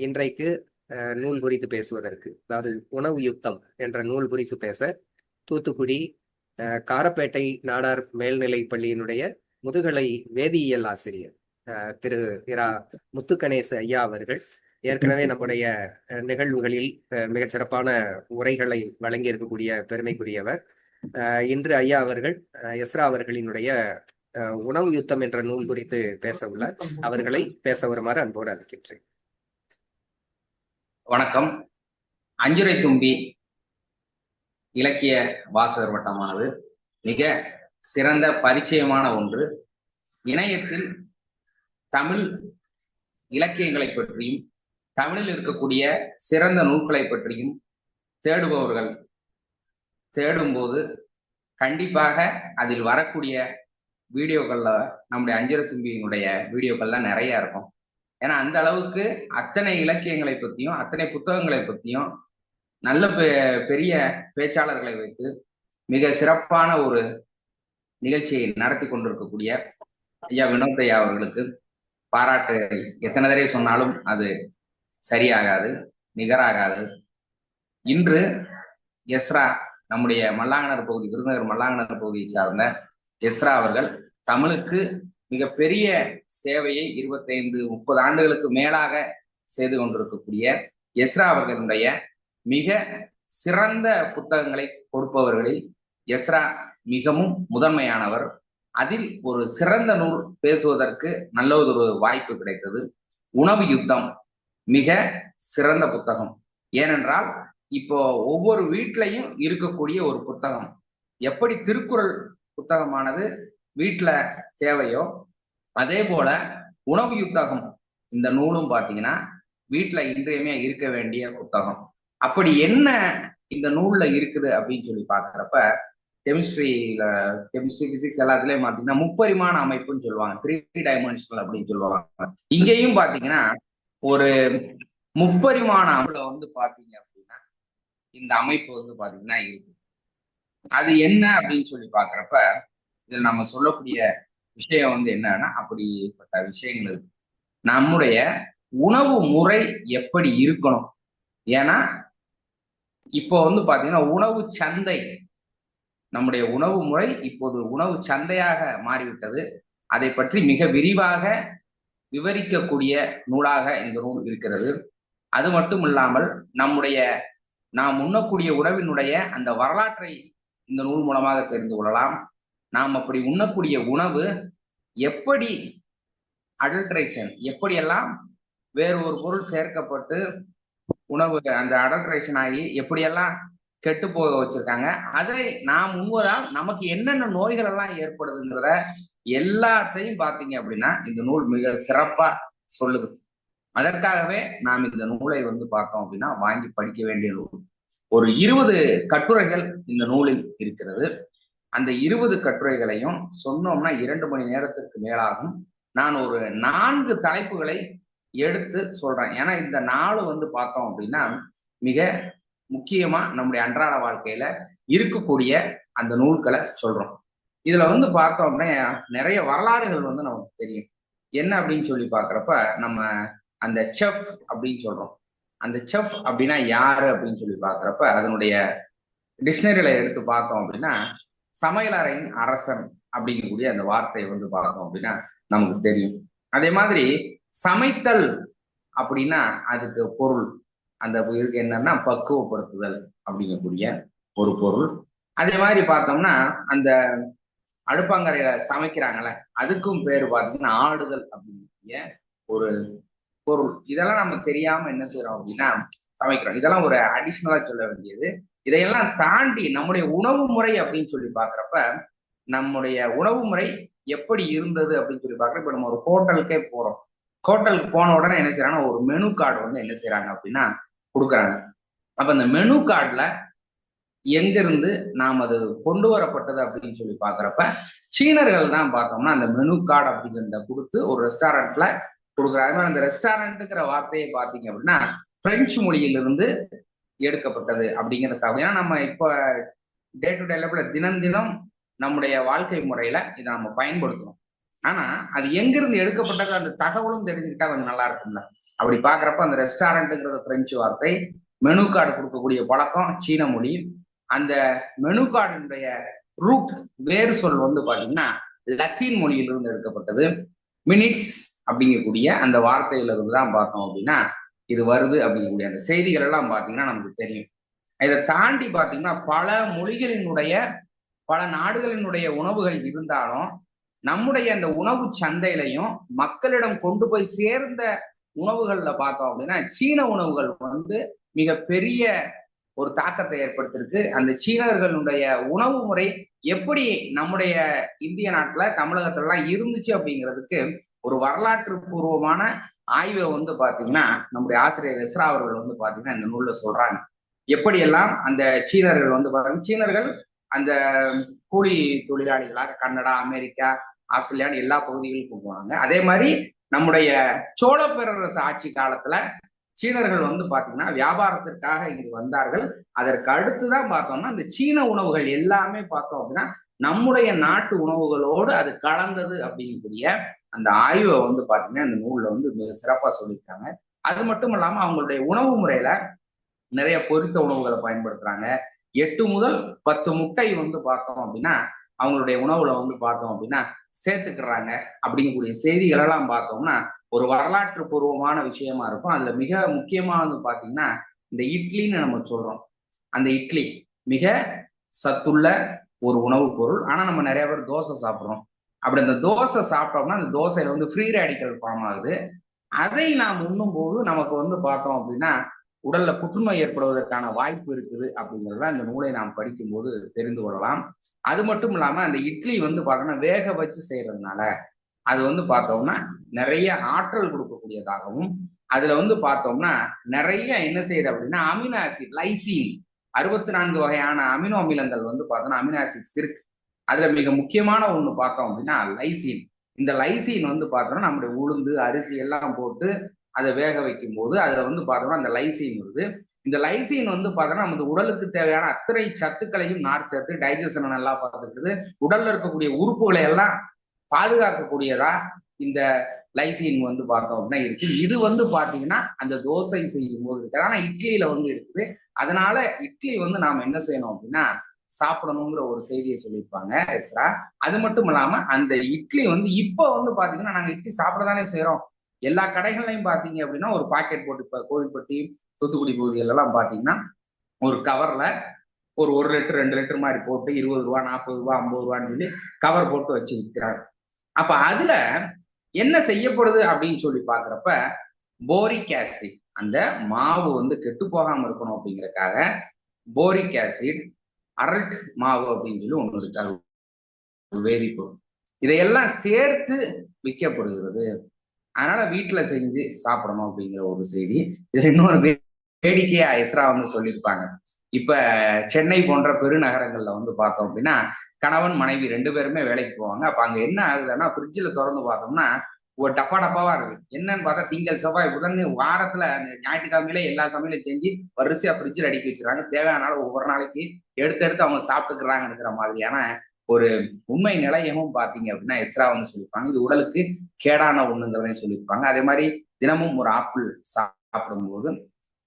இன்றைக்கு நூல் குறித்து பேசுவதற்கு அதாவது உணவு யுத்தம் என்ற நூல் குறித்து பேச தூத்துக்குடி காரப்பேட்டை நாடார் மேல்நிலை பள்ளியினுடைய முதுகலை வேதியியல் ஆசிரியர் அஹ், திரு இரா முத்துக்கணேச ஐயா அவர்கள் ஏற்கனவே நம்முடைய அஹ், நிகழ்வுகளில் அஹ், உரைகளை வழங்கி இருக்கக்கூடிய பெருமைக்குரியவர் இன்று ஐயா அவர்கள் அஹ், எஸ்ரா அவர்களினுடைய உணவு யுத்தம் என்ற நூல் குறித்து பேச உள்ளார். அவர்களை பேச வருமாறு அன்போடு அழைக்கின்றேன். வணக்கம். அஞ்சுரை தும்பி இலக்கிய வாசகர் வட்டமானது. மிக சிறந்த பரிச்சயமான ஒன்று. இணையத்தில் தமிழ் இலக்கியங்களை பற்றியும் தமிழில் இருக்கக்கூடிய சிறந்த நூல்களை பற்றியும் தேடுபவர்கள் தேடும்போது கண்டிப்பாக அதில் வரக்கூடிய வீடியோக்கள்ல நம்முடைய அஞ்சுரை தும்பியினுடைய வீடியோக்கள்லாம் நிறைய இருக்கும். ஏன்னா அந்த அளவுக்கு அத்தனை இலக்கியங்களை பற்றியும் அத்தனை புத்தகங்களை பற்றியும் நல்ல பெ- பெரிய பேச்சாளர்களை வைத்து மிக சிறப்பான ஒரு நிகழ்ச்சியை நடத்தி கொண்டிருக்கக்கூடிய ஐயா வினோத் ஐயா அவர்களுக்கு பாராட்டு எத்தனை தடவை சொன்னாலும் அது சரியாகாது நிகராகாது. இன்று எஸ்ரா நம்முடைய மல்லாங்கனர் பகுதி விருதுநகர் மல்லாங்கனர் பகுதியை சார்ந்த எஸ்ரா அவர்கள் தமிழுக்கு மிகப்பெரிய சேவையை இருபத்தைந்து முப்பது ஆண்டுகளுக்கு மேலாக செய்து கொண்டிருக்கக்கூடிய எஸ்ரா அவர்களுடைய மிக சிறந்த புத்தகங்களை கொடுப்பவர்களில் எஸ்ரா மிகவும் முதன்மையானவர். அதில் ஒரு சிறந்த நூல் பேசுவதற்கு நல்ல ஒரு வாய்ப்பு கிடைத்தது. உணவு யுத்தம் மிக சிறந்த புத்தகம். ஏனென்றால் இப்போ ஒவ்வொரு வீட்லையும் இருக்கக்கூடிய ஒரு புத்தகம். எப்படி திருக்குறள் புத்தகமானது வீட்டில் தேவையோ அதே போல உணவு யுத்தகம் இந்த நூலும் பாத்தீங்கன்னா வீட்டுல இன்றியமே இருக்க வேண்டிய புத்தகம். அப்படி என்ன இந்த நூல்ல இருக்குது அப்படின்னு சொல்லி பாக்குறப்ப கெமிஸ்ட்ரியில கெமிஸ்ட்ரி பிசிக்ஸ் எல்லாத்துலயும் பாத்தீங்கன்னா முப்பரிமாண அமைப்புன்னு சொல்லுவாங்க. த்ரீ டைமென்ஷனல் அப்படின்னு சொல்லுவாங்க. இங்கேயும் பாத்தீங்கன்னா ஒரு முப்பரிமாண அமைப்புல வந்து பாத்தீங்க அப்படின்னா இந்த அமைப்பு வந்து பாத்தீங்கன்னா இருக்கு. அது என்ன அப்படின்னு சொல்லி பாக்குறப்ப இதுல நம்ம சொல்லக்கூடிய விஷயம் வந்து என்னன்னா அப்படிப்பட்ட விஷயங்கள் இருக்கு. நம்முடைய உணவு முறை எப்படி இருக்கணும்? ஏன்னா இப்போ வந்து பாத்தீங்கன்னா உணவு சந்தை. நம்முடைய உணவு முறை இப்போது உணவு சந்தையாக மாறிவிட்டது. அதை பற்றி மிக விரிவாக விவரிக்கக்கூடிய நூலாக இந்த நூல் இருக்கிறது. அது மட்டும் இல்லாமல் நம்முடைய நாம் உண்ணக்கூடிய உணவினுடைய அந்த வரலாற்றை இந்த நூல் மூலமாக தெரிந்து கொள்ளலாம். நாம் அப்படி உண்ணக்கூடிய உணவு எப்படி அடல்ட்ரேஷன் எப்படியெல்லாம் வேறு ஒரு பொருள் சேர்க்கப்பட்டு உணவு அந்த அடல்ட்ரேஷன் ஆகி எப்படியெல்லாம் கெட்டு போக வச்சிருக்காங்க அதை நாம் உண்வதால் நமக்கு என்னென்ன நோய்கள் எல்லாம் ஏற்படுதுங்கிறத எல்லாத்தையும் பார்த்தீங்க அப்படின்னா இந்த நூல் மிக சிறப்பா சொல்லுது. அதற்காகவே நாம் இந்த நூலை வந்து பார்த்தோம் அப்படின்னா வாங்கி படிக்க வேண்டிய நூல். ஒரு இருபது கட்டுரைகள் இந்த நூலில் இருக்கிறது. அந்த இருபது கட்டுரைகளையும் சொன்னோம்னா இரண்டு மணி நேரத்திற்கு மேலாகும். நான் ஒரு நான்கு தலைப்புகளை எடுத்து சொல்றேன். ஏன்னா இந்த நாலு வந்து பார்த்தோம் அப்படின்னா மிக முக்கியமா நம்முடைய அன்றாட வாழ்க்கையில இருக்கக்கூடிய அந்த நூல்களை சொல்றோம். இதுல வந்து பார்த்தோம் அப்படின்னா நிறைய வரலாறுகள் வந்து நமக்கு தெரியும். என்ன அப்படின்னு சொல்லி பார்க்குறப்ப நம்ம அந்த செஃப் அப்படின்னு சொல்றோம். அந்த செஃப் அப்படின்னா யாரு அப்படின்னு சொல்லி பார்க்குறப்ப அதனுடைய டிக்ஷனரியில எடுத்து பார்த்தோம் அப்படின்னா சமையலறையின் அரசன் அப்படிங்கக்கூடிய அந்த வார்த்தையை வந்து பார்த்தோம் அப்படின்னா நமக்கு தெரியும். அதே மாதிரி சமைத்தல் அப்படின்னா அதுக்கு பொருள். அந்த இதுக்கு என்னன்னா பக்குவப்படுத்துதல் அப்படிங்கக்கூடிய ஒரு பொருள். அதே மாதிரி பார்த்தோம்னா அந்த அடுப்பாங்கரையில சமைக்கிறாங்கல்ல அதுக்கும் பேர் பார்த்தீங்கன்னா ஆடுதல் அப்படிங்கக்கூடிய ஒரு பொருள். இதெல்லாம் நம்ம தெரியாம என்ன செய்யறோம் அப்படின்னா சமைக்கிறோம். இதெல்லாம் ஒரு அடிஷ்னலா சொல்ல வேண்டியது. இதையெல்லாம் தாண்டி நம்முடைய உணவு முறை அப்படின்னு சொல்லி பாக்குறப்ப நம்முடைய உணவு முறை எப்படி இருந்தது அப்படின்னு சொல்லி பாக்குறப்ப இப்ப நம்ம ஒரு ஹோட்டலுக்கே போறோம். ஹோட்டலுக்கு போன உடனே என்ன செய்யறாங்கன்னா ஒரு மெனு கார்டு வந்து என்ன செய்யறாங்க அப்படின்னா கொடுக்குறாங்க. அப்ப அந்த மெனு கார்டுல எங்கிருந்து நாம் அது கொண்டு வரப்பட்டது அப்படின்னு சொல்லி பாக்குறப்ப சீனர்கள் தான் பார்த்தோம்னா அந்த மெனு கார்டு அப்படிங்கிறத கொடுத்து ஒரு ரெஸ்டாரண்ட்ல கொடுக்குறாங்க. அந்த ரெஸ்டாரண்ட்டுங்கிற வார்த்தையை பார்த்தீங்க அப்படின்னா பிரெஞ்சு மொழியிலிருந்து எடுக்கப்பட்டது அப்படிங்கிற தகவல் ஏன்னா நம்ம இப்போ டே டு டே லெவலில் தினம் தினம் நம்முடைய வாழ்க்கை முறையில இதை நம்ம பயன்படுத்துறோம். ஆனா அது எங்கிருந்து எடுக்கப்பட்டது அந்த தகவலும் தெரிஞ்சுக்கிட்டா கொஞ்சம் நல்லா இருக்கும்ல. அப்படி பாக்குறப்ப அந்த ரெஸ்டாரண்ட்டுங்கிறது பிரெஞ்சு வார்த்தை மெனு கார்டு கொடுக்கக்கூடிய பழக்கம் சீன மொழி. அந்த மெனு கார்டுடைய ரூட் வேறு சொல் வந்து பாத்தீங்கன்னா லத்தீன் மொழியிலிருந்து எடுக்கப்பட்டது. மினிட்ஸ் அப்படிங்கக்கூடிய அந்த வார்த்தையில இருந்து தான் பார்த்தோம் அப்படின்னா இது வருது அப்படிங்கக்கூடிய அந்த செய்திகள் எல்லாம் பார்த்தீங்கன்னா நமக்கு தெரியும். இதை தாண்டி பார்த்தீங்கன்னா பல மொழிகளினுடைய பல நாடுகளினுடைய உணவுகள் இருந்தாலும் நம்முடைய அந்த உணவு சந்தையிலையும் மக்களிடம் கொண்டு போய் சேர்ந்த உணவுகள்ல பார்த்தோம் அப்படின்னா சீன உணவுகள் வந்து மிக பெரிய ஒரு தாக்கத்தை ஏற்படுத்திருக்கு அந்த சீனர்களுடைய உணவு முறை எப்படி நம்முடைய இந்திய நாட்டுல தமிழகத்துலலாம் இருந்துச்சு அப்படிங்கிறதுக்கு ஒரு வரலாற்று பூர்வமான ஆய்வை வந்து பாத்தீங்கன்னா நம்முடைய ஆசிரியர் எஸ்ரா அவர்கள் வந்து பாத்தீங்கன்னா இந்த நூல்ல சொல்றாங்க. எப்படியெல்லாம் அந்த சீனர்கள் வந்து பாருங்க சீனர்கள் அந்த கூலி தொழிலாளிகளாக கன்னடா அமெரிக்கா ஆஸ்திரேலியான்னு எல்லா பகுதிகளுக்கும் போனாங்க. அதே மாதிரி நம்முடைய சோழ பேரரசு ஆட்சி காலத்துல சீனர்கள் வந்து பாத்தீங்கன்னா வியாபாரத்திற்காக இங்கு வந்தார்கள். அதற்கு அடுத்துதான் பார்த்தோம்னா அந்த சீன உணவுகள் எல்லாமே பார்த்தோம் அப்படின்னா நம்முடைய நாட்டு உணவுகளோடு அது கலந்தது அப்படிங்கக்கூடிய அந்த ஆய்வை வந்து பாத்தீங்கன்னா இந்த நூல்ல வந்து மிக சிறப்பா சொல்லியிருக்காங்க. அது மட்டும் இல்லாம அவங்களுடைய உணவு முறையில நிறைய பொரித்த உணவுகளை பயன்படுத்துறாங்க. எட்டு முதல் பத்து முட்டை வந்து பார்த்தோம் அப்படின்னா அவங்களுடைய உணவுல வந்து பார்த்தோம் அப்படின்னா சேர்த்துக்கிறாங்க. அப்படிங்கக்கூடிய செய்திகளெல்லாம் பார்த்தோம்னா ஒரு வரலாற்று பூர்வமான விஷயமா இருக்கும். அதுல மிக முக்கியமானது பாத்தீங்கன்னா இந்த இட்லின்னு நம்ம சொல்றோம். அந்த இட்லி மிக சத்துள்ள ஒரு உணவுப் பொருள். ஆனா நம்ம நிறைய பேர் தோசை சாப்பிட்றோம். அப்படி அந்த தோசை சாப்பிட்டோம்னா அந்த தோசையில வந்து ஃப்ரீ ரேடிக்கல் ஃபார்ம் ஆகுது. அதை நாம் உண்ணும் போது நமக்கு வந்து பார்த்தோம் அப்படின்னா உடல்ல புற்றுநோய் ஏற்படுவதற்கான வாய்ப்பு இருக்குது அப்படிங்கிறத இந்த நூலை நாம் படிக்கும்போது தெரிந்து கொள்ளலாம். அது மட்டும் இல்லாம அந்த இட்லி வந்து பார்த்தோம்னா வேக வச்சு செய்யறதுனால அது வந்து பார்த்தோம்னா நிறைய ஆற்றல் கொடுக்கக்கூடியதாகவும் அதுல வந்து பார்த்தோம்னா நிறைய என்ன செய்யுது அப்படின்னா அமினோ ஆசிட் லைசின் அறுபத்தி நான்கு வகையான அமினோ அமிலங்கள் வந்து பார்த்தோன்னா அமினோ ஆசிட்ஸ் இருக்கு. அதுல மிக முக்கியமான ஒண்ணு பார்த்தோம் அப்படின்னா லைசின் இந்த லைசின் வந்து பார்த்தோம்னா நம்முடைய உளுந்து அரிசி எல்லாம் போட்டு அதை வேக வைக்கும் போது அதுல வந்து பார்த்தோம்னா அந்த லைசின் வருது. இந்த லைசின் வந்து பார்த்தோம்னா நமது உடலுக்கு தேவையான அத்தனை சத்துக்களையும் நார் சத்து டைஜஷனை நல்லா பார்த்துக்கிறது உடல்ல இருக்கக்கூடிய உறுப்புகளை எல்லாம் பாதுகாக்கக்கூடியதா இந்த லைசின் வந்து பார்த்தோம் அப்படின்னா இருக்கு. இது வந்து பாத்தீங்கன்னா அந்த தோசை செய்யும் போது இருக்குது ஆனா இட்லியில வந்து இருக்குது. அதனால இட்லி வந்து நாம என்ன செய்யணும் அப்படின்னா சாப்பிடணுங்கிற ஒரு செய்தியை சொல்லியிருப்பாங்க எஸ்ரா. அது மட்டும் இல்லாம அந்த இட்லி வந்து இப்போ வந்து பாத்தீங்கன்னா நாங்க இட்லி சாப்பிட தானே செய்யறோம் எல்லா கடைகள்லையும் பாத்தீங்க அப்படின்னா ஒரு பாக்கெட் போட்டு இப்போ கோவில்பட்டி தூத்துக்குடி பகுதிகள் எல்லாம் பாத்தீங்கன்னா ஒரு கவர்ல ஒரு ஒரு லிட்டர் ரெண்டு லிட்டர் மாதிரி போட்டு இருபது ரூபா நாற்பது ரூபா ஐம்பது ரூபான்னு சொல்லி கவர் போட்டு வச்சு விற்கிறாங்க. அப்ப அதுல என்ன செய்யப்படுது அப்படின்னு சொல்லி பாக்குறப்ப போரிக் ஆசிட் அந்த மாவு வந்து கெட்டு போகாம இருக்கணும் அப்படிங்கறக்காக போரிக் ஆசிட் அரட் மாவு அப்படின்னு சொல்லி ஒண்ணு இருக்காரு வேதிப்பொருள். இதையெல்லாம் சேர்த்து விற்கப்படுகிறது. அதனால வீட்டுல செஞ்சு சாப்பிடணும் அப்படிங்கிற ஒரு செய்தி. இதுல இன்னொரு வேடிக்கையா எஸ்ரா வந்து சொல்லியிருப்பாங்க. இப்ப சென்னை போன்ற பெருநகரங்கள்ல வந்து பார்த்தோம் அப்படின்னா கணவன் மனைவி ரெண்டு பேருமே வேலைக்கு போவாங்க. அப்ப அங்க என்ன ஆகுதுன்னா ஃப்ரிட்ஜில் திறந்து பார்த்தோம்னா ஒரு டப்பா டப்பாவா இருக்கு. என்னன்னு பார்த்தா திங்கள் செவ்வாய் புதன் வாரத்துல ஞாயிற்றுக்கிழமையில எல்லா சமையலும் செஞ்சு வரிசையா ஃப்ரிட்ஜில் அடுக்கி வச்சிருக்காங்க தேவையான ஒவ்வொரு நாளைக்கு எடுத்து எடுத்து அவங்க சாப்பிட்டுக்கிறாங்கிற மாதிரியான ஒரு உண்மை நிலையமும் பாத்தீங்க அப்படின்னா எஸ்ரா வந்து சொல்லியிருப்பாங்க. இது உடலுக்கு கேடான ஒண்ணுங்கிறதையும் சொல்லியிருப்பாங்க. அதே மாதிரி தினமும் ஒரு ஆப்பிள் சாப்பிடும்போது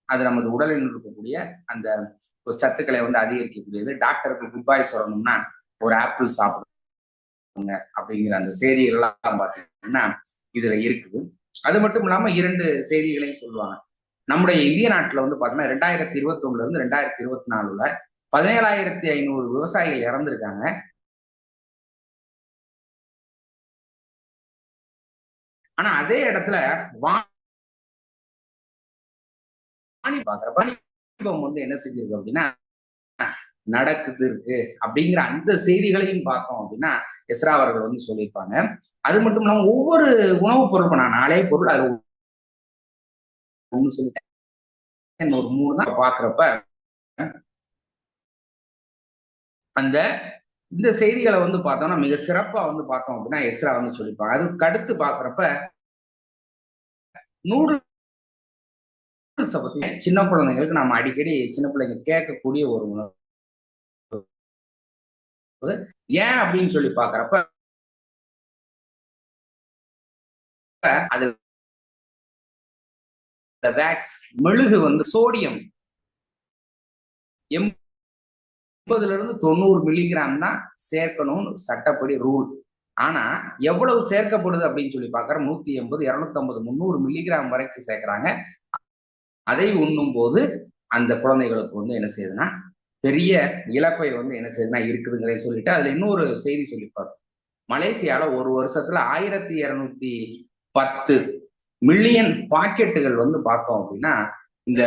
அது நமது உடலில் இருக்கக்கூடிய அந்த சத்துக்களை வந்து அதிகரிக்கக்கூடியது. டாக்டருக்கு குட் பாய் சொல்லணும்னா ஒரு ஆப்பிள் சாப்பிடுங்க அப்படிங்கிற அந்த செய்திகள்லாம் பார்த்தீங்கன்னா இதுல இருக்குது. அது மட்டும் இல்லாம இரண்டு செய்திகளையும் சொல்லுவாங்க. நம்முடைய இந்திய நாட்டுல வந்து பாத்தீங்கன்னா ரெண்டாயிரத்தி இருபத்தி ஒண்ணுல இருந்து ரெண்டாயிரத்தி இருபத்தி நாலுல பதினேழாயிரத்தி ஐநூறு விவசாயிகள் இறந்திருக்காங்க. ஆனா அதே இடத்துல வாணி பாக்குற சமீபம் வந்து என்ன செஞ்சிருக்கு அப்படின்னா நடக்குது இருக்கு அப்படிங்கிற அந்த செய்திகளையும் பார்த்தோம் அப்படின்னா எஸ்ரா அவர்கள் வந்து சொல்லியிருப்பாங்க. அது மட்டும் இல்லாம ஒவ்வொரு உணவுப் பொருள் நான் நாளே பொருள் அது ஒண்ணு சொல்லிட்டேன். ஒரு மூணு தான் பாக்குறப்ப அந்த இந்த செய்திகளை வந்து பார்த்தோம்னா மிக சிறப்பா வந்து பார்த்தோம் அப்படின்னா எஸ்ரா வந்து சொல்லியிருப்பாங்க. அதுக்கு அடுத்து பாக்குறப்ப நூடுல்ஸை பத்தி சின்ன குழந்தைங்களுக்கு நம்ம அடிக்கடி சின்ன பிள்ளைங்க கேட்கக்கூடிய ஒரு உணவு. ஏன் அப்படின்னு சொல்லி பாக்குறப்ப அது வேக்ஸ் மெழுகு வந்து சோடியம் எண்பதுல இருந்து தொண்ணூறு மில்லிகிராம் தான் சேர்க்கணும்னு சட்டப்படி ரூல் ஆனா எவ்வளவு சேர்க்கப்படுது அப்படின்னு சொல்லி பாக்குற நூத்தி எண்பது இருநூத்தி ஐம்பது முந்நூறு மில்லிகிராம் வரைக்கும் சேர்க்கிறாங்க. அதை உண்ணும் போது அந்த குழந்தைகளுக்கு வந்து என்ன செய்யுதுன்னா பெரிய இழப்பை வந்து என்ன செய்யுதுன்னா இருக்குதுங்கிறத சொல்லிட்டு அதுல இன்னொரு செய்தி சொல்லிப்பாரு. மலேசியால ஒரு வருஷத்துல ஆயிரத்தி இருநூத்தி பத்து மில்லியன் பாக்கெட்டுகள் வந்து பார்த்தோம் அப்படின்னா இந்த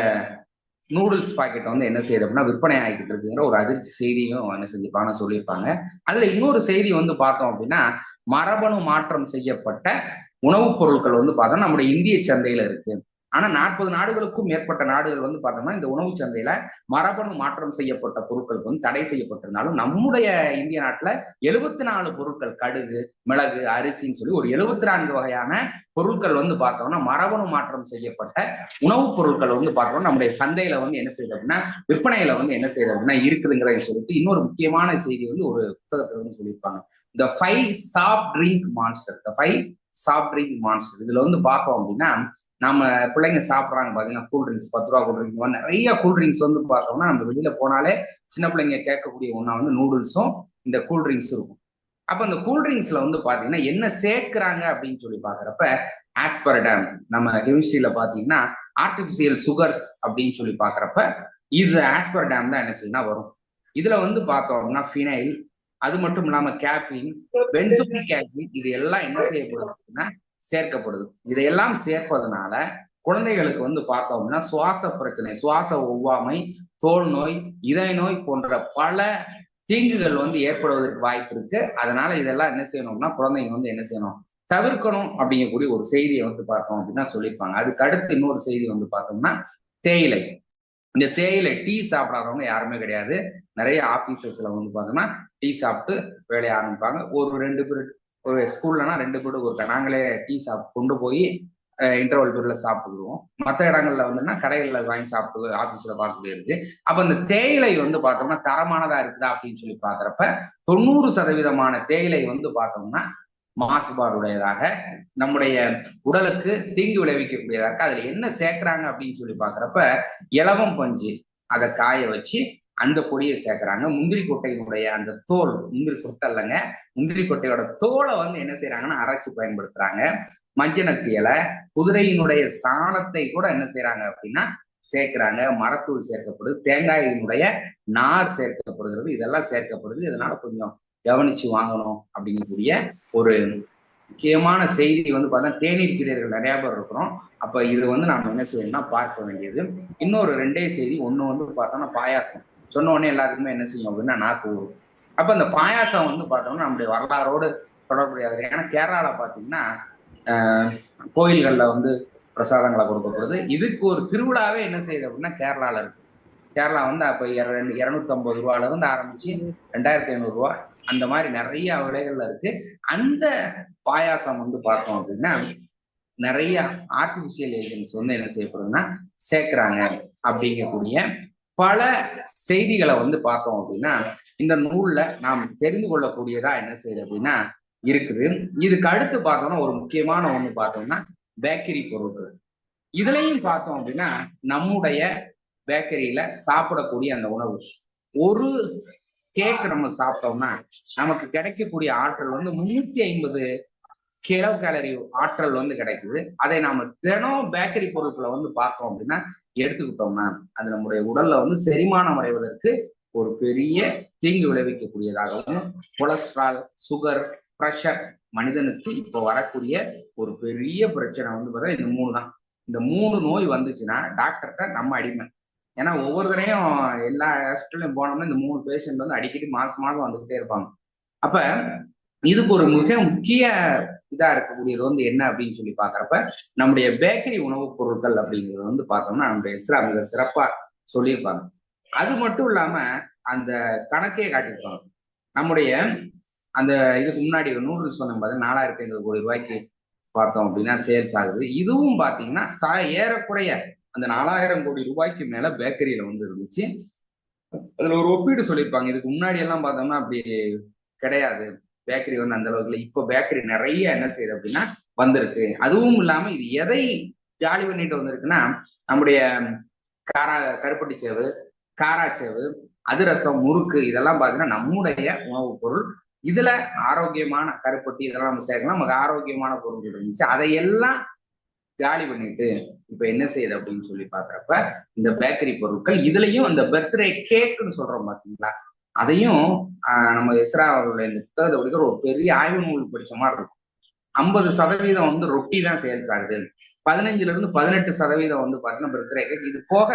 நூடுல்ஸ் பாக்கெட் வந்து என்ன செய்யுது அப்படின்னா விற்பனை ஆகிக்கிட்டு இருக்குங்கிற ஒரு அதிர்ச்சி செய்தியும் என்ன செஞ்சுப்பாங்க சொல்லியிருப்பாங்க. அதுல இன்னொரு செய்தி வந்து பார்த்தோம் அப்படின்னா மரபணு மாற்றம் செய்யப்பட்ட உணவுப் பொருட்கள் வந்து பார்த்தோம்னா நம்முடைய இந்திய சந்தையில இருக்கு. ஆனா நாற்பது நாடுகளுக்கும் மேற்பட்ட நாடுகள் வந்து பார்த்தோம்னா இந்த உணவு சந்தையில மரபணு மாற்றம் செய்யப்பட்ட பொருட்களுக்கு வந்து தடை செய்யப்பட்டிருந்தாலும் நம்முடைய இந்திய நாட்டுல எழுபத்தி நாலு பொருட்கள் கடுகு மிளகு அரிசின்னு சொல்லி ஒரு எழுபத்தி நான்கு வகையான பொருட்கள் வந்து பார்த்தோம்னா மரபணு மாற்றம் செய்யப்பட்ட உணவுப் பொருட்கள் வந்து பார்த்தோம்னா நம்முடைய சந்தையில வந்து என்ன செய்யுது அப்படின்னா விற்பனையில வந்து என்ன செய்யுது அப்படின்னா இருக்குதுங்கிறத சொல்லிட்டு இன்னொரு முக்கியமான செய்தி வந்து ஒரு புத்தகத்துல வந்து சொல்லியிருப்பாங்க. இந்த five soft drink monster the five soft drink monster இதுல வந்து பார்த்தோம் அப்படின்னா நம்ம பிள்ளைங்க சாப்பிட்றாங்க பாத்தீங்கன்னா கூல் ட்ரிங்க்ஸ் பத்து ரூபா கூல் ட்ரிங்க்ஸ் நிறைய கூல் ட்ரிங்க்ஸ் வந்து பார்த்தோம்னா நம்ம வெளியில போனாலே சின்ன பிள்ளைங்க கேட்கக்கூடிய ஒன்றா வந்து நூடுல்ஸும் இந்த கூல் ட்ரிங்க்ஸ் இருக்கும். அப்ப இந்த கூல் ட்ரிங்க்ஸ்ல வந்து பாத்தீங்கன்னா என்ன சேர்க்கிறாங்க அப்படின்னு சொல்லி பாக்குறப்ப ஆஸ்பரடம் நம்ம கெமிஸ்ட்ரியில பாத்தீங்கன்னா ஆர்டிபிஷியல் சுகர்ஸ் அப்படின்னு சொல்லி பாக்குறப்ப இது ஆஸ்பரடம் தான் என்ன செய்யும்னா வரும். இதுல வந்து பார்த்தோம்னா ஃபினைல் அது மட்டும் இல்லாம கேஃபின் பென்சோனிக் ஆசிட் இது எல்லாம் என்ன செய்யப்படுது அப்படின்னா சேர்க்கப்படுது. இதையெல்லாம் சேர்ப்பதனால குழந்தைகளுக்கு வந்து பார்த்தோம்னா சுவாச பிரச்சனை சுவாச ஒவ்வாமை தோல் நோய் இதய நோய் போன்ற பல தீங்குகள் வந்து ஏற்படுவதற்கு வாய்ப்பு இருக்கு. அதனால இதெல்லாம் என்ன செய்யணும்னா குழந்தைங்க வந்து என்ன செய்யணும்? தவிர்க்கணும் அப்படிங்கக்கூடிய ஒரு செய்தியை வந்து பார்த்தோம் அப்படின்னா சொல்லியிருப்பாங்க. அதுக்கு அடுத்து இன்னொரு செய்தி வந்து பார்த்தோம்னா தேயிலை. இந்த தேயிலை டீ சாப்பிடாதவங்க யாருமே கிடையாது. நிறைய ஆபீசஸ்ல வந்து பார்த்தோம்னா டீ சாப்பிட்டு வேலையை ஆரம்பிப்பாங்க. ஒரு ரெண்டு பேர் ஒரு ஸ்கூல்லனா ரெண்டு பேருக்கு ஒரு நாங்களே டீ சாப்பிட்டு கொண்டு போய் இன்டர்வல் பீரியட்ல சாப்பிடுவோம் மற்ற இடங்கள்ல வந்துன்னா கடைகளில் வாங்கி சாப்பிட்டு ஆபீஸ்ல பார்க்கக்கூடிய இருக்கு. அப்ப இந்த தேயிலை வந்து பார்த்தோம்னா தரமானதா இருக்குதா அப்படின்னு சொல்லி பாக்குறப்ப தொண்ணூறு சதவீதமான தேயிலை வந்து பார்த்தோம்னா மாசுபாடுடையதாக நம்முடைய உடலுக்கு தீங்கு விளைவிக்கக்கூடியதாக அதுல என்ன சேர்க்கிறாங்க அப்படின்னு சொல்லி பாக்குறப்ப இலவம் பஞ்சு அதை காய வச்சு அந்த பொடியை சேர்க்கிறாங்க. முந்திரி கொட்டையினுடைய அந்த தோல் முந்திரி கொட்டை இல்லைங்க முந்திரி கொட்டையோட தோலை வந்து என்ன செய்யறாங்கன்னா அரைச்சு பயன்படுத்துறாங்க. மஞ்சனத்தி இலை குதிரையினுடைய சாணத்தை கூட என்ன செய்யறாங்க அப்படின்னா சேர்க்கிறாங்க. மரத்தூள் சேர்க்கப்படுது தேங்காயினுடைய நார் சேர்க்கப்படுகிறது இதெல்லாம் சேர்க்கப்படுது. இதனால கொஞ்சம் கவனிச்சு வாங்கணும் அப்படிங்கக்கூடிய ஒரு முக்கியமான செய்தி வந்து பார்த்தா தேநீர் பிரியர்கள் நிறைய பேர் இருக்கிறோம். அப்ப இது வந்து நாம என்ன செய்யணும்னா பார்க்க வேண்டியது. இன்னொரு ரெண்டே செய்தி ஒண்ணு வந்து பார்த்தோம்னா பாயாசம். சொன்ன உடனே எல்லாத்துக்குமே என்ன செய்யும் அப்படின்னா நாக்கு ஊறும். அப்ப இந்த பாயாசம் வந்து பார்த்தோம்னா நம்முடைய வரலாறோடு தொடர்புடையது. ஏன்னா கேரளால பாத்தீங்கன்னா கோயில்கள்ல வந்து பிரசாதங்களை கொடுக்கப்படுது. இதுக்கு ஒரு திருவிழாவே என்ன செய்யுது அப்படின்னா கேரளால இருக்கு. கேரளா வந்து அப்ப ரெண்டு இருநூத்தி ஐம்பது ரூபால இருந்து ஆரம்பிச்சு ரெண்டாயிரத்தி ஐநூறு ரூபா அந்த மாதிரி நிறைய வகைகள்ல இருக்கு. அந்த பாயாசம் வந்து பார்த்தோம் அப்படின்னா நிறைய ஆர்டிபிஷியல் ஏஜென்ட்ஸ் வந்து என்ன செய்யப்படுதுன்னா சேர்க்கிறாங்க அப்படிங்கக்கூடிய பல செய்திகளை வந்து பார்த்தோம் அப்படின்னா இந்த நூல்ல நாம் தெரிந்து கொள்ளக்கூடியதா என்ன செய்யுது அப்படின்னா இருக்குது. இதுக்கு அடுத்து பார்த்தோம்னா ஒரு முக்கியமான ஒண்ணு பார்த்தோம்னா பேக்கரி பொருட்கள். இதுலயும் பார்த்தோம் அப்படின்னா நம்முடைய பேக்கரியில சாப்பிடக்கூடிய அந்த உணவு. ஒரு கேக் நம்ம சாப்பிட்டோம்னா நமக்கு கிடைக்கக்கூடிய ஆற்றல் வந்து முன்னூத்தி ஐம்பது கிலோ கேலரி ஆற்றல் வந்து கிடைக்குது. அதை நாம தினம் பேக்கரி பொருட்களை வந்து பார்த்தோம் அப்படின்னா எடுத்துக்கிட்டோம்னா அது நம்முடைய உடல்ல வந்து செரிமானம் அடைவதற்கு ஒரு பெரிய தீங்கு விளைவிக்கக்கூடியதாகவும் கொலஸ்ட்ரால் சுகர் ப்ரெஷர் மனிதனுக்கு இப்போ வரக்கூடிய ஒரு பெரிய பிரச்சனை வந்து பார்த்தா இந்த மூணு தான். இந்த மூணு நோய் வந்துச்சுன்னா டாக்டர்கிட்ட நம்ம அடிமை. ஏன்னா ஒவ்வொரு தடையும் எல்லா ஹாஸ்பிட்டலையும் போனோம்னா இந்த மூணு பேஷண்ட் வந்து அடிக்கடி மாசம் மாசம் வந்துகிட்டே இருப்பாங்க. அப்ப இதுக்கு ஒரு மிக முக்கிய இதா இருக்கக்கூடியது வந்து என்ன அப்படின்னு சொல்லி பாக்குறப்ப நம்முடைய பேக்கரி உணவுப் பொருட்கள் அப்படிங்கிறது வந்து பார்த்தோம்னா நம்முடைய இஸ்ரா மிக சிறப்பா சொல்லியிருப்பாங்க. அது மட்டும் இல்லாம அந்த கணக்கே காட்டியிருப்பாங்க. நம்முடைய அந்த இதுக்கு முன்னாடி நூடுல்ஸ் சொன்ன பார்த்தீங்கன்னா நாலாயிரத்தி ஐநூறு கோடி ரூபாய்க்கு பார்த்தோம் அப்படின்னா சேல்ஸ் ஆகுது. இதுவும் பாத்தீங்கன்னா ச ஏறக்குறைய அந்த நாலாயிரம் கோடி ரூபாய்க்கு மேல பேக்கரியில வந்து இருந்துச்சு. அதுல ஒரு ஒப்பீடு சொல்லியிருப்பாங்க. இதுக்கு முன்னாடி எல்லாம் பார்த்தோம்னா அப்படி கிடையாது. பேக்கரி வந்து அந்த அளவுக்கு இப்போ பேக்கரி நிறைய என்ன செய்யுது அப்படின்னா வந்திருக்கு. அதுவும் இல்லாம இது எதை ஜாலி பண்ணிட்டு வந்திருக்குன்னா நம்முடைய காரா கருப்பட்டி சேவு காராச்சேவு அதிரசம் முறுக்கு இதெல்லாம் பாத்தீங்கன்னா நம்முடைய உணவுப் பொருள். இதுல ஆரோக்கியமான கருப்பட்டி இதெல்லாம் நம்ம சேர்க்கலாம். நமக்கு ஆரோக்கியமான பொருட்கள் இருந்துச்சு. அதையெல்லாம் காலி பண்ணிட்டு இப்ப என்ன செய்யுது அப்படின்னு சொல்லி பாக்குறப்ப இந்த பேக்கரி பொருட்கள் இதுலயும் இந்த பர்த்டே கேக்குன்னு சொல்றோம் பாத்தீங்களா? அதையும் நம்ம எஸ்ரா அவர்களுடைய இந்த புத்தகத்தை படிக்கிற ஒரு பெரிய ஆய்வு நூல் படிச்ச மாதிரி இருக்கும். ஐம்பது சதவீதம் வந்து ரொட்டி தான் சேல்ஸ் ஆகுது. பதினஞ்சுல இருந்து பதினெட்டு சதவீதம் வந்து பாத்தீங்கன்னா பர்த்டே கேக் இது போக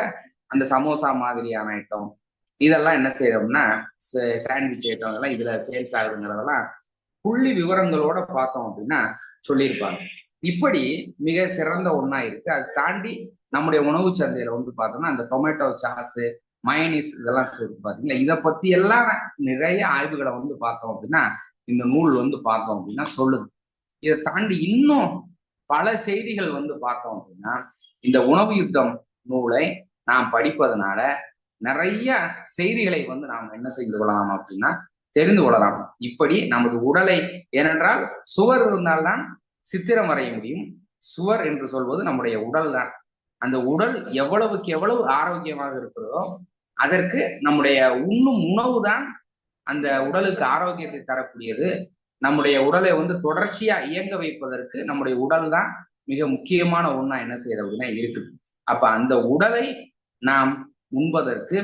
அந்த சமோசா மாதிரியான ஐட்டம் இதெல்லாம் என்ன செய்யறோம்னா சாண்ட்விச் ஐட்டம் இதெல்லாம் இதுல சேல்ஸ் ஆகுதுங்கிறதெல்லாம் புள்ளி விவரங்களோட பார்த்தோம் அப்படின்னா சொல்லியிருப்பாங்க. இப்படி மிக சிறந்த ஒண்ணா இருக்கு. அதை தாண்டி நம்முடைய உணவு சந்தையில வந்து பார்த்தோம்னா அந்த டொமேட்டோ சாஸ் மயனிஸ் இதெல்லாம் சொல்லி பாத்தீங்களா? இதை பத்தி எல்லாம் நிறைய ஆய்வுகளை வந்து பார்த்தோம் அப்படின்னா இந்த நூல் வந்து பார்த்தோம் அப்படின்னா சொல்லுது. இதை தாண்டி இன்னும் பல செய்திகள் வந்து பார்த்தோம் அப்படின்னா இந்த உணவு யுத்தம் நூலை நாம் படிப்பதனால நிறைய செய்திகளை வந்து நாம் என்ன செய்து கொள்ளலாம் அப்படின்னா தெரிந்து கொள்ளலாம். இப்படி நமது உடலை ஏனென்றால் சுவர் இருந்தால்தான் சித்திரம் வரைய முடியும். சுவர் என்று சொல்வது நம்முடைய உடல் தான். அந்த உடல் எவ்வளவுக்கு எவ்வளவு ஆரோக்கியமாக இருக்கிறதோ அதற்கு நம்முடைய உண்ணும் உணவு தான் அந்த உடலுக்கு ஆரோக்கியத்தை தரக்கூடியது. நம்முடைய உடலை வந்து தொடர்ச்சியா இயங்க வைப்பதற்கு நம்முடைய உடல் தான் மிக முக்கியமான ஒண்ணா என்ன செய்யுது அப்படின்னா இருக்குது. அப்ப அந்த உடலை நாம் உண்பதற்கு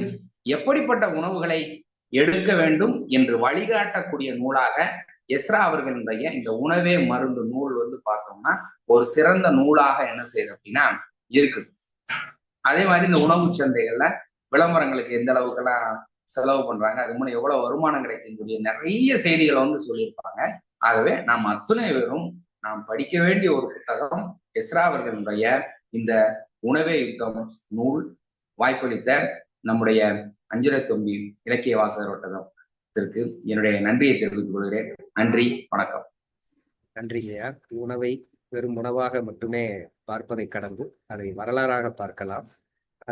எப்படிப்பட்ட உணவுகளை எடுக்க வேண்டும் என்று வழிகாட்டக்கூடிய நூலாக எஸ்ரா அவர்களுடைய இந்த உணவே மருந்து நூல் வந்து பார்த்தோம்னா ஒரு சிறந்த நூலாக என்ன செய்யுது அப்படின்னா இருக்குது. அதே மாதிரி இந்த உணவு சந்தைகள்ல விளம்பரங்களுக்கு எந்த அளவுக்கெல்லாம் செலவு பண்றாங்க அது மூலம் எவ்வளவு வருமானம் கிடைக்கக்கூடிய நிறைய செய்திகளை வந்து சொல்லியிருப்பாங்க. ஆகவே நாம் அத்துணை பேரும் நாம் படிக்க வேண்டிய ஒரு புத்தகம் எஸ்ரா அவர்களுடைய இந்த உணவே யுத்தம் நூல் வாய்ப்பளித்த நம்முடைய அஞ்சலை தொம்பி இலக்கிய வாசகர் வட்டத்திற்கு என்னுடைய நன்றியை தெரிவித்துக் கொள்கிறேன். நன்றி வணக்கம். நன்றிங்கய்யா உணவை வெறும் உணவாக மட்டுமே பார்ப்பதை கடந்து அதை வரலாறாக பார்க்கலாம்.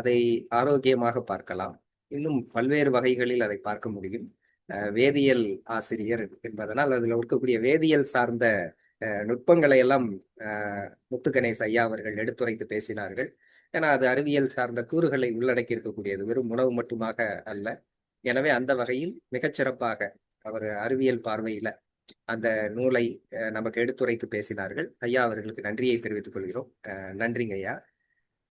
அதை ஆரோக்கியமாக பார்க்கலாம். இன்னும் பல்வேறு வகைகளில் அதை பார்க்க முடியும். வேதியியல் ஆசிரியர் என்பதனால் அதில் இருக்கக்கூடிய வேதியியல் சார்ந்த நுட்பங்களை எல்லாம் முத்து முத்துகணேஷ் ஐயா அவர்கள் எடுத்துரைத்து பேசினார்கள். ஏன்னா அது அறிவியல் சார்ந்த கூறுகளை உள்ளடக்கி இருக்கக்கூடியது வெறும் உணவு மட்டுமாக அல்ல. எனவே அந்த வகையில் மிகச்சிறப்பாக அவர் அறிவியல் பார்வையில அந்த நூலை நமக்கு எடுத்துரைத்து பேசினார்கள். ஐயா அவர்களுக்கு நன்றியை தெரிவித்துக் கொள்கிறோம். நன்றிங்க ஐயா.